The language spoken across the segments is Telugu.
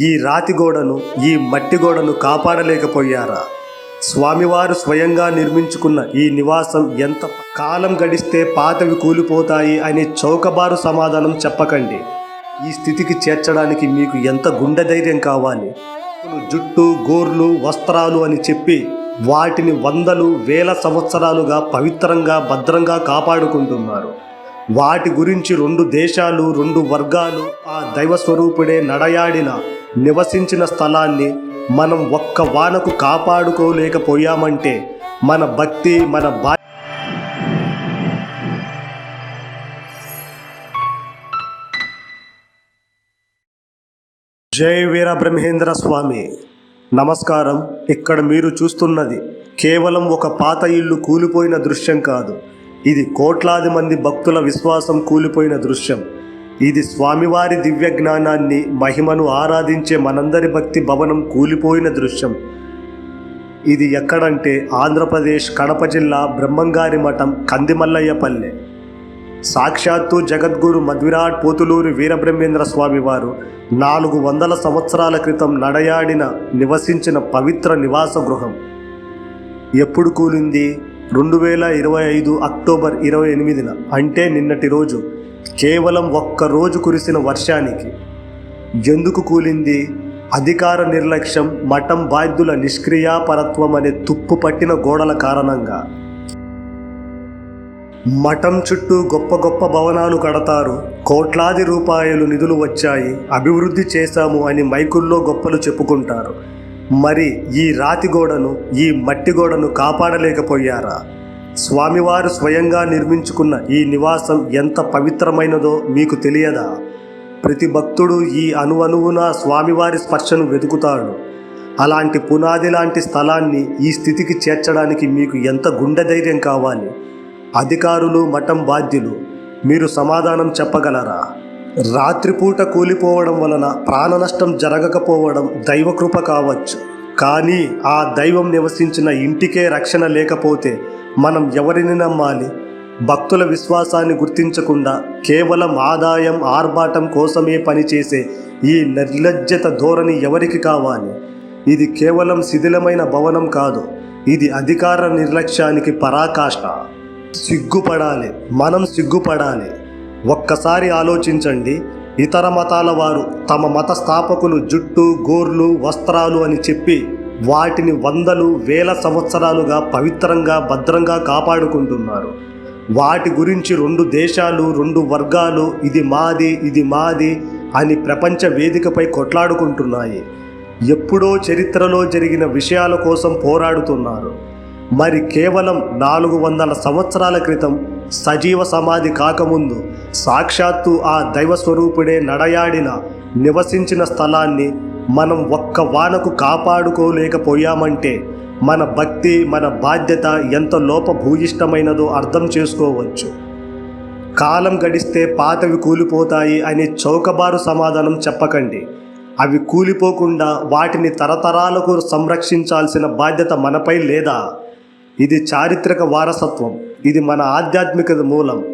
ఈ రాతి గోడను ఈ మట్టి గోడను కాపాడలేకపోయారా? స్వామివారు స్వయంగా నిర్మించుకున్న ఈ నివాసం ఎంత కాలం గడిస్తే పాతవి కూలిపోతాయి అనే చౌకబారు సమాధానం చెప్పకండి. ఈ స్థితికి చేర్చడానికి మీకు ఎంత గుండె ధైర్యం కావాలి? జుట్టు గోర్లు వస్త్రాలు అని చెప్పి వాటిని వందలు వేల సంవత్సరాలుగా పవిత్రంగా భద్రంగా కాపాడుకుంటున్నారు. వాటి గురించి రెండు దేశాలు రెండు వర్గాలు ఆ దైవ స్వరూపుడే నడయాడిన నివసించిన స్థలాన్ని మనం ఒక్క వానకు కాపాడుకోలేకపోయామంటే మన భక్తి మన బా జై వీర బ్రహ్మేంద్ర స్వామి. నమస్కారం. ఇక్కడ మీరు చూస్తున్నది కేవలం ఒక పాత ఇల్లు కూలిపోయిన దృశ్యం కాదు. ఇది కోట్లాది మంది భక్తుల విశ్వాసం కూలిపోయిన దృశ్యం. ఇది స్వామివారి దివ్య జ్ఞానాన్ని మహిమను ఆరాధించే మనందరి భక్తి భవనం కూలిపోయిన దృశ్యం. ఇది ఎక్కడంటే ఆంధ్రప్రదేశ్ కడప జిల్లా బ్రహ్మంగారి మఠం కందిమల్లయ్యపల్లె. సాక్షాత్తు జగద్గురు మధ్విరాట్ పోతులూరి వీరబ్రహ్మేంద్ర స్వామివారు నాలుగు వందల సంవత్సరాల క్రితం నడయాడిన నివసించిన పవిత్ర నివాస గృహం. ఎప్పుడు కూలింది? రెండు వేల ఇరవై ఐదు అక్టోబర్ ఇరవై ఎనిమిదిన అంటే నిన్నటి రోజు. కేవలం ఒక్క రోజు కురిసిన వర్షానికి ఎందుకు కూలింది? అధికార నిర్లక్ష్యం మఠం బాధ్యుల నిష్క్రియాపరత్వం అనే తుప్పు పట్టిన గోడల కారణంగా. మఠం చుట్టూ గొప్ప గొప్ప భవనాలు కడతారు. కోట్లాది రూపాయలు నిధులు వచ్చాయి. అభివృద్ధి చేశాము అని మైకుల్లో గొప్పలు చెప్పుకుంటారు. మరి ఈ రాతి గోడను ఈ మట్టి గోడను కాపాడలేకపోయారా? స్వామివారు స్వయంగా నిర్మించుకున్న ఈ నివాసం ఎంత పవిత్రమైనదో మీకు తెలియదా? ప్రతి భక్తుడు ఈ అణువణువున స్వామివారి స్పర్శను వెతుకుతాడు. అలాంటి పునాది లాంటి స్థలాన్ని ఈ స్థితికి చేర్చడానికి మీకు ఎంత గుండె ధైర్యం కావాలి? అధికారులు మఠం బాధ్యులు మీరు సమాధానం చెప్పగలరా? రాత్రిపూట కూలిపోవడం వలన ప్రాణ నష్టం జరగకపోవడం దైవకృప కావచ్చు. కానీ ఆ దైవం నివసించిన ఇంటికే రక్షణ లేకపోతే మనం ఎవరిని నమ్మాలి? భక్తుల విశ్వాసాన్ని గుర్తించకుండా కేవలం ఆదాయం ఆర్భాటం కోసమే పనిచేసే ఈ నిర్లజ్జత ధోరణి ఎవరికి కావాలి? ఇది కేవలం శిథిలమైన భవనం కాదు ఇది అధికార నిర్లక్ష్యానికి పరాకాష్ట. సిగ్గుపడాలి మనం సిగ్గుపడాలి. ఒక్కసారి ఆలోచించండి ఇతర మతాల వారు తమ మత స్థాపకులు జుట్టు గోర్లు వస్త్రాలు అని చెప్పి వాటిని వందలు వేల సంవత్సరాలుగా పవిత్రంగా భద్రంగా కాపాడుకుంటున్నారు. వాటి గురించి రెండు దేశాలు రెండు వర్గాలు ఇది మాది ఇది మాది అని ప్రపంచ వేదికపై కొట్లాడుకుంటున్నాయి. ఎప్పుడో చరిత్రలో జరిగిన విషయాల కోసం పోరాడుతున్నారు. మరి కేవలం నాలుగు వందల సంవత్సరాల క్రితం సజీవ సమాధి కాకముందు సాక్షాత్తు ఆ దైవ స్వరూపుడే నడయాడిన నివసించిన స్థలాన్ని మనం ఒక్క వానకు కాపాడుకోలేకపోయామంటే మన భక్తి మన బాధ్యత ఎంత లోపభూయిష్టమైనదో అర్థం చేసుకోవచ్చు. కాలం గడిస్తే పాతవి కూలిపోతాయి అనే చౌకబారు సమాధానం చెప్పకండి. అవి కూలిపోకుండా వాటిని తరతరాలకు సంరక్షించాల్సిన బాధ్యత మనపై లేదా? ఇది చారిత్రక వారసత్వం. ఇది మన ఆధ్యాత్మికత మూలం.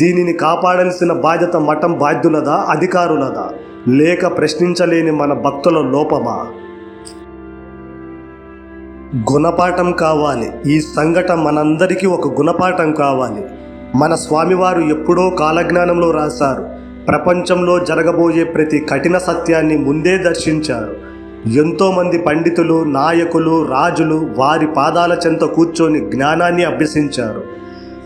దీనిని కాపాడాల్సిన బాధ్యత మఠం బాధ్యులదా అధికారులదా? లేక ప్రశ్నించలేని మన భక్తుల లోపమా? గుణపాఠం కావాలి. ఈ సంఘటన మనందరికీ ఒక గుణపాఠం కావాలి. మన స్వామివారు ఎప్పుడో కాలజ్ఞానంలో రాశారు. ప్రపంచంలో జరగబోయే ప్రతి కఠిన సత్యాన్ని ముందే దర్శించారు. ఎంతోమంది పండితులు నాయకులు రాజులు వారి పాదాల చెంత కూర్చొని జ్ఞానాన్ని అభ్యసించారు.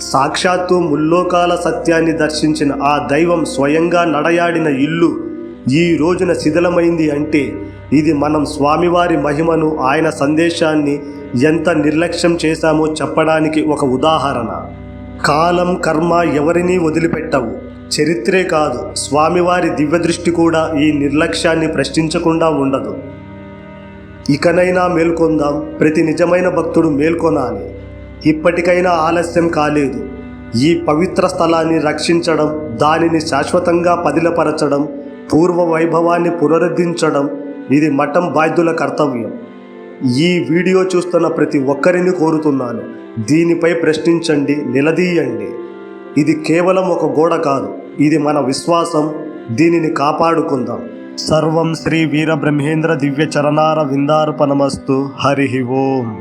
సాక్షాత్తు ముల్లోకాల సత్యాన్ని దర్శించిన ఆ దైవం స్వయంగా నడయాడిన ఇల్లు ఈ రోజున శిథిలమైంది అంటే ఇది మనం స్వామివారి మహిమను ఆయన సందేశాన్ని ఎంత నిర్లక్ష్యం చేశామో చెప్పడానికి ఒక ఉదాహరణ. కాలం కర్మ ఎవరినీ వదిలిపెట్టవు. చరిత్రే కాదు. స్వామివారి దివ్యదృష్టి కూడా ఈ నిర్లక్ష్యాన్ని ప్రశ్నించకుండా ఉండదు. ఇకనైనా మేల్కొందాం ప్రతి నిజమైన భక్తుడు మేల్కొనాలి. ఇప్పటికైనా ఆలస్యం కాలేదు. ఈ పవిత్ర స్థలాన్ని రక్షించడం దానిని శాశ్వతంగా పదిలపరచడం పూర్వ వైభవాన్ని పునరుద్ధరించడం ఇది మఠం బాధ్యుల కర్తవ్యం. ఈ వీడియో చూస్తున్న ప్రతి ఒక్కరిని కోరుతున్నాను. దీనిపై ప్రశ్నించండి నిలదీయండి. ఇది కేవలం ఒక గోడ కాదు ఇది మన విశ్వాసం. దీనిని కాపాడుకుందాం. సర్వం శ్రీ వీరబ్రహ్మేంద్ర దివ్య చరణార విందార్పణమస్తు. హరి ఓం.